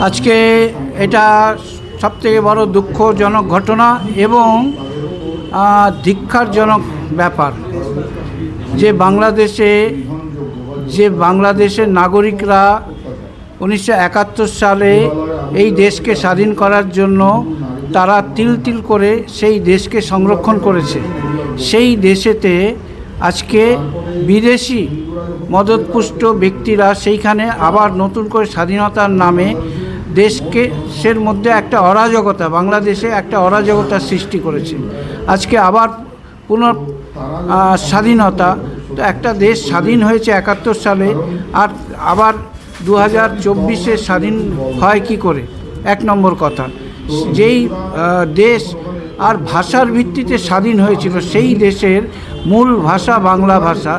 আজকে এটা সবথেকে বড় দুঃখজনক ঘটনা এবং ধিক্ষারজনক ব্যাপার যে বাংলাদেশে, যে বাংলাদেশের নাগরিকরা উনিশশো একাত্তর সালে এই দেশকে স্বাধীন করার জন্য তারা তিল তিল করে সেই দেশকে সংরক্ষণ করেছে। সেই দেশেতে আজকে বিদেশি মদতপুষ্ট ব্যক্তিরা সেইখানে আবার নতুন করে স্বাধীনতার নামে দেশকে সের মধ্যে একটা অরাজকতা, বাংলাদেশে একটা অরাজকতার সৃষ্টি করেছে। আজকে আবার পুনঃ স্বাধীনতা, তো একটা দেশ স্বাধীন হয়েছে একাত্তর সালে, আর আবার দু হাজার চব্বিশে স্বাধীন হয় কি করে? এক নম্বর কথা, যেই দেশ আর ভাষার ভিত্তিতে স্বাধীন হয়েছিল, সেই দেশের মূল ভাষা বাংলা ভাষা,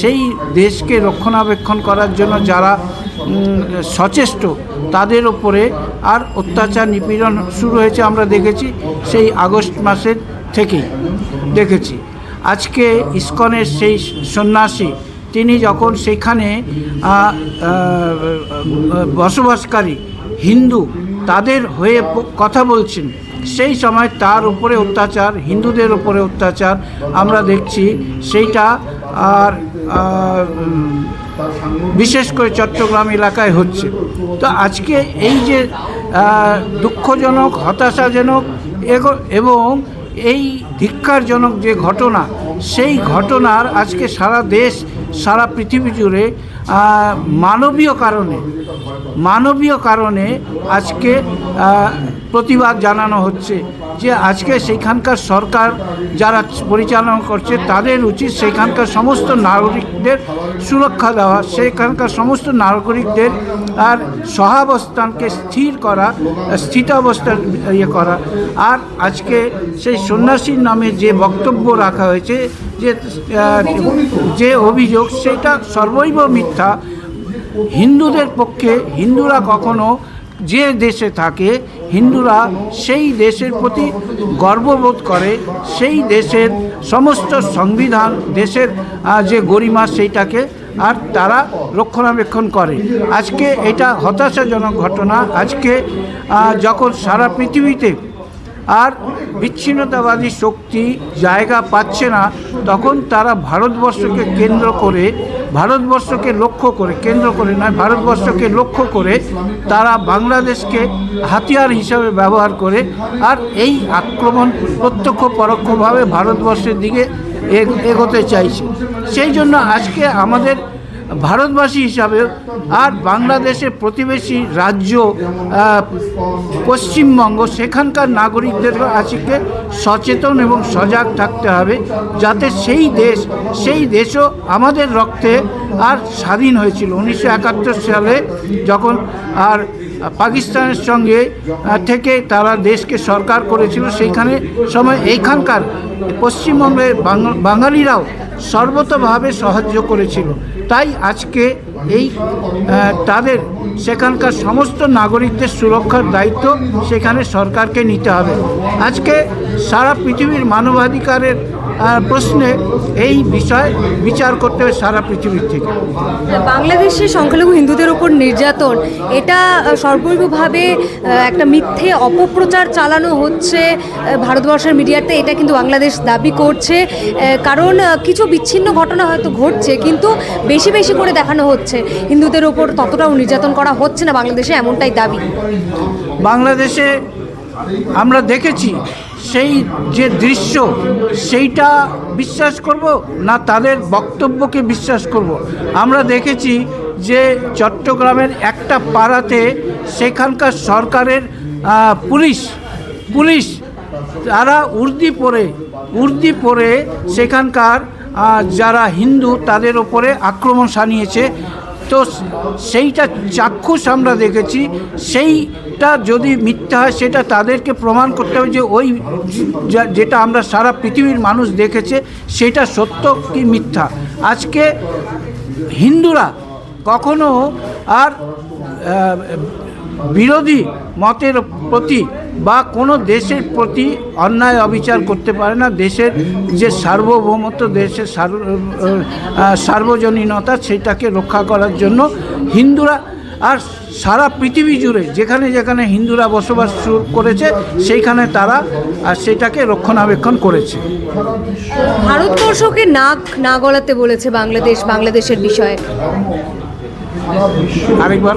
সেই দেশকে রক্ষণাবেক্ষণ করার জন্য যারা সচেষ্ট তাদের ওপরে আর অত্যাচার নিপীড়ন শুরু হয়েছে, আমরা দেখেছি সেই আগস্ট মাসের থেকেই দেখেছি। আজকে ইস্কনের সেই সন্ন্যাসী, তিনি যখন সেখানে বসবাসকারী হিন্দু তাদের হয়ে কথা বলছেন, সেই সময় তার উপরে অত্যাচার, হিন্দুদের উপরে অত্যাচার আমরা দেখছি, সেইটা আর বিশেষ করে চট্টগ্রাম এলাকায় হচ্ছে। তো আজকে এই যে দুঃখজনক, হতাশাজনক এবং এই ধিক্ষারজনক যে ঘটনা, সেই ঘটনার আজকে সারা দেশ, সারা পৃথিবী জুড়ে মানবীয় কারণে মানবীয় কারণে আজকে প্রতিবাদ জানানো হচ্ছে। যে আজকে সেইখানকার সরকার যারা পরিচালনা করছে, তাদের উচিত সেখানকার সমস্ত নাগরিকদের সুরক্ষা দেওয়া সেখানকার সমস্ত নাগরিকদের আর সহাবস্থানকে স্থির করা, স্থিতাবস্থার ইয়ে করা। আর আজকে সেই সন্ন্যাসীর নামে যে বক্তব্য রাখা হয়েছে, যে যে অভিযোগ, সেটা সর্বৈব মিথ্যা। হিন্দুদের পক্ষে হিন্দুরা কখনো যে দেশে থাকে, হিন্দুরা সেই দেশের প্রতি গর্ববোধ করে, সেই দেশের সমস্ত সংবিধান, দেশের যে গরিমা সেইটাকে আর তারা রক্ষণাবেক্ষণ করে। আজকে এটা হতাশাজনক ঘটনা। আজকে যখন সারা পৃথিবীতে আর বিচ্ছিন্নতাবাদী শক্তি জায়গা পাচ্ছে না, তখন তারা ভারতবর্ষকে কেন্দ্র করে, ভারতবর্ষকে লক্ষ্য করে, কেন্দ্র করে নয়, ভারতবর্ষকে লক্ষ্য করে তারা বাংলাদেশকে হাতিয়ার হিসাবে ব্যবহার করে, আর এই আক্রমণ প্রত্যক্ষ পরোক্ষভাবে ভারতবর্ষের দিকে এগ- এগোতে চাইছে। সেই জন্য আজকে আমাদের ভারতবাসী হিসাবে আর বাংলাদেশের প্রতিবেশী রাজ্য পশ্চিমবঙ্গ, সেখানকার নাগরিকদের আজকে সচেতন এবং সজাগ থাকতে হবে যাতে সেই দেশ, সেই দেশও আমাদের রক্তে আর স্বাধীন হয়েছিল। উনিশশো একাত্তর সালে যখন আর পাকিস্তানের সঙ্গে থেকে তারা দেশকে সরকার করেছিল, সেইখানে সময় এইখানকার পশ্চিমবঙ্গের বাঙ- বাঙালিরাও সর্বতভাবে সাহায্য করেছিল। তাই আজকে এই তাদের সেখানকার সমস্ত নাগরিকদের সুরক্ষার দায়িত্ব সেখানে সরকারকে নিতে হবে। আজকে সারা পৃথিবীর মানবাধিকারের প্রশ্নে এই বিষয় বিচার করতে হবে সারা পৃথিবীর থেকে। বাংলাদেশে সংখ্যালঘু হিন্দুদের উপর নির্যাতন এটা সর্বৈবভাবে একটা মিথ্যে অপপ্রচার চালানো হচ্ছে ভারতবর্ষের মিডিয়াতে এটা কিন্তু বাংলাদেশ দাবি করছে কারণ কিছু বিচ্ছিন্ন ঘটনা হয়তো ঘটছে কিন্তু বেশি বেশি করে দেখানো হচ্ছে। হিন্দুদের ওপর ততটাও নির্যাতন করা হচ্ছে না বাংলাদেশে এমনটাই দাবি। বাংলাদেশে আমরা দেখেছি সেই যে দৃশ্য, সেইটা বিশ্বাস করব না তাদের বক্তব্যকে বিশ্বাস করব? আমরা দেখেছি যে চট্টগ্রামের একটা পাড়াতে সেখানকার সরকারের পুলিশ পুলিশ, তারা উর্দি পরে উর্দি পরে সেখানকার যারা হিন্দু তাদের ওপরে আক্রমণ সানিয়েছে তো সেইটা চাক্ষুষ আমরা দেখেছি। সেইটা যদি মিথ্যা হয়, সেটা তাদেরকে প্রমাণ করতে হবে যে ওই যেটা আমরা সারা পৃথিবীর মানুষ দেখেছে, সেটা সত্য কি মিথ্যা? আজকে হিন্দুরা কখনো আর বিরোধী মতের প্রতি বা কোনো দেশের প্রতি অন্যায় অবিচার করতে পারে না। দেশের যে সার্বভৌমত্ব, দেশের সার্ব- সার্বজনীনতা, সেটাকে রক্ষা করার জন্য হিন্দুরা আর সারা পৃথিবী জুড়ে যেখানে যেখানে হিন্দুরা বসবাস শুরু করেছে, সেইখানে তারা আর সেটাকে রক্ষণাবেক্ষণ করেছে। ভারতবর্ষকে নাক না গলাতে বলেছে বাংলাদেশ, বাংলাদেশের বিষয়ে। আরেকবার।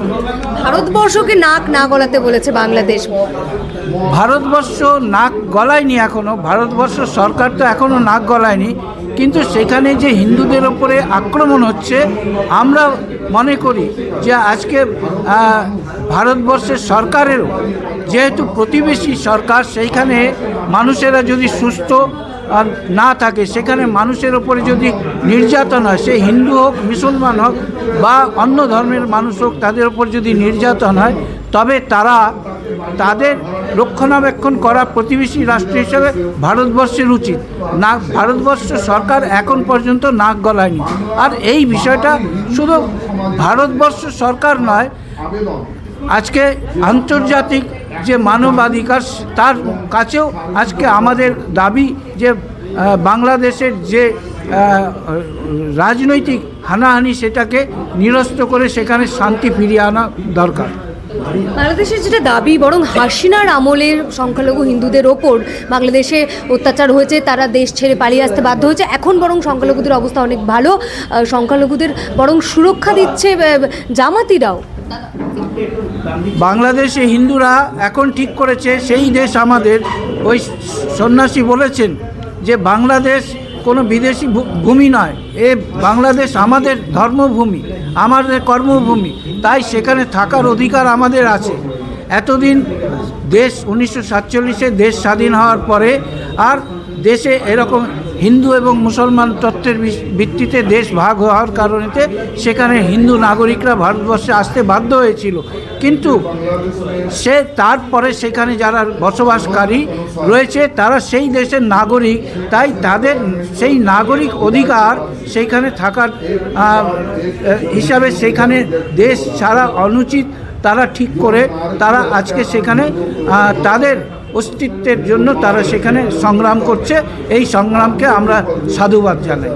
ভারতবর্ষকে নাক না গলাতে বলেছে বাংলাদেশ। ভারতবর্ষ নাক গলায়নি এখনও ভারতবর্ষ সরকার তো এখনও নাক গলায়নি কিন্তু সেখানে যে হিন্দুদের ওপরে আক্রমণ হচ্ছে আমরা মনে করি যে আজকে ভারতবর্ষের সরকারেরও যেহেতু প্রতিবেশী সরকার সেইখানে মানুষেরা যদি সুস্থ না থাকে, সেখানে মানুষের ওপরে যদি নির্যাতন হয়, সে হিন্দু হোক, মুসলমান হোক বা অন্য ধর্মের মানুষ হোক, তাদের ওপর যদি নির্যাতন হয়, তবে তারা তাদের রক্ষণাবেক্ষণ করা প্রতিবেশী রাষ্ট্র হিসেবে ভারতবর্ষের উচিত। না, ভারতবর্ষ সরকার এখন পর্যন্ত নাক গলায়নি। আর এই বিষয়টা শুধু ভারতবর্ষ সরকার নয়, আজকে আন্তর্জাতিক যে মানবাধিকার, তার কাছেও আজকে আমাদের দাবি যে বাংলাদেশের যে রাজনৈতিক হানাহানি সেটাকে নিরস্ত করে সেখানে শান্তি ফিরিয়ে আনা দরকার। বাংলাদেশের যেটা দাবি, বরং হাসিনার আমলের সংখ্যালঘু হিন্দুদের ওপর বাংলাদেশে অত্যাচার হয়েছে, তারা দেশ ছেড়ে পালিয়ে আসতে বাধ্য হয়েছে। এখন বরং সংখ্যালঘুদের অবস্থা অনেক ভালো সংখ্যালঘুদের বরং সুরক্ষা দিচ্ছে জামাতিরাও। বাংলাদেশে হিন্দুরা এখন ঠিক করেছে, সেই দেশ আমাদের। ওই সন্ন্যাসী বলেছেন যে বাংলাদেশ কোনো বিদেশি ভূমি নয়। এ বাংলাদেশ আমাদের ধর্মভূমি, আমাদের কর্মভূমি। তাই সেখানে থাকার অধিকার আমাদের আছে। এতদিন দেশ উনিশশো সাতচল্লিশে দেশ স্বাধীন হওয়ার পরে আর দেশে এরকম হিন্দু এবং মুসলমান তত্ত্বের ভিত্তিতে দেশ ভাগ হওয়ার কারণেতে সেখানে হিন্দু নাগরিকরা ভারতবর্ষে আসতে বাধ্য হয়েছিল। কিন্তু সে তারপরে সেখানে যারা বসবাসকারী রয়েছে, তারা সেই দেশের নাগরিক। তাই তাদের সেই নাগরিক অধিকার সেইখানে থাকার হিসাবে সেখানে দেশ ছাড়া অনুচিত তারা ঠিক করে তারা আজকে সেখানে তাদের অস্তিত্বের জন্য তারা সেখানে সংগ্রাম করছে। এই সংগ্রামকে আমরা সাধুবাদ জানাই।